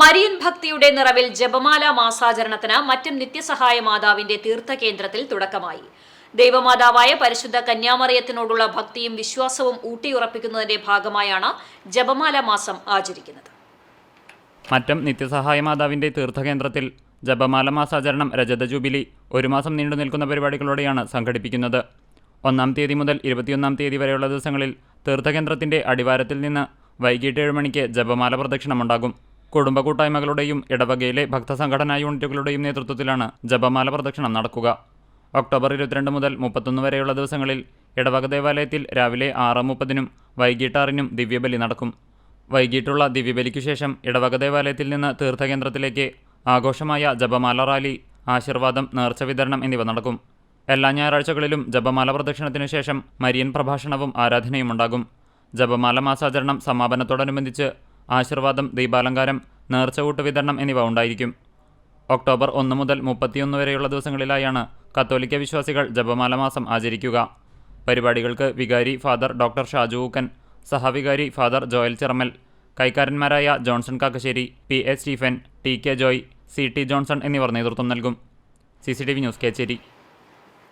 Marian ഭക്തിയുടെ നിറവിൽ ജപമാല മാസാചരണത്തിന് മറ്റും നിത്യസഹായ മാതാവിന്റെ തീർത്ഥകേന്ദ്രത്തിൽ തുടക്കമായി. ദൈവമാതാവായ പരിശുദ്ധ കന്യാമറിയത്തിനോടുള്ള ഭക്തിയും വിശ്വാസവും ഊട്ടിയുറപ്പിക്കുന്നതിന്റെ ഭാഗമായാണ് ജപമാല മാസം ആചരിക്കുന്നത്. മറ്റം നിത്യസഹായ മാതാവിന്റെ തീർത്ഥകേന്ദ്രത്തിൽ ജപമാല മാസാചരണം രജത ജൂബിലി ഒരു മാസം നീണ്ടു നിൽക്കുന്ന പരിപാടികളോടെയാണ് സംഘടിപ്പിക്കുന്നത്. ഒന്നാം തീയതി മുതൽ ഇരുപത്തിയൊന്നാം തീയതി വരെയുള്ള ദിവസങ്ങളിൽ തീർത്ഥകേന്ദ്രത്തിന്റെ അടിവാരത്തിൽ നിന്ന് വൈകിട്ട് ഏഴ് മണിക്ക് ജപമാല പ്രദക്ഷിണമുണ്ടാകും. കുടുംബ കൂട്ടായ്മകളുടെയും ഇടവകയിലെ ഭക്തസംഘടനാ യൂണിറ്റുകളുടെയും നേതൃത്വത്തിലാണ് ജപമാല പ്രദക്ഷിണം നടക്കുക. ഒക്ടോബർ ഇരുപത്തിരണ്ട് മുതൽ മുപ്പത്തൊന്ന് വരെയുള്ള ദിവസങ്ങളിൽ ഇടവക ദേവാലയത്തിൽ രാവിലെ ആറ് മുപ്പതിനും വൈകിട്ട് ആറിനും ദിവ്യബലി നടക്കും. വൈകിട്ടുള്ള ദിവ്യബലിക്കു ശേഷം ഇടവക ദേവാലയത്തിൽ നിന്ന് തീർത്ഥകേന്ദ്രത്തിലേക്ക് ആഘോഷമായ ജപമാല റാലി ആശീർവാദം നേർച്ച വിതരണം എന്നിവ നടക്കും. എല്ലാ ഞായറാഴ്ചകളിലും ജപമാല പ്രദക്ഷിണത്തിനു ശേഷം മരിയൻ പ്രഭാഷണവും ആരാധനയും ഉണ്ടാകും. ജപമാല മാസാചരണം സമാപനത്തോടനുബന്ധിച്ച് ആശീർവാദം ദീപാലങ്കാരം നേർച്ചകൂട്ട് വിതരണം എന്നിവ ഉണ്ടായിരിക്കും. ഒക്ടോബർ ഒന്ന് മുതൽ മുപ്പത്തിയൊന്ന് വരെയുള്ള ദിവസങ്ങളിലായാണ് കത്തോലിക്ക വിശ്വാസികൾ ജപമാല മാസം ആചരിക്കുക. പരിപാടികൾക്ക് വികാരി ഫാദർ ഡോക്ടർ ഷാജു ഊക്കൻ സഹവികാരി father Joel Chiramal കൈക്കാരന്മാരായ Johnson Kakkassery P A Stephen T K Joy C T Johnson എന്നിവർ നേതൃത്വം നൽകും. C C T V news Kecheri.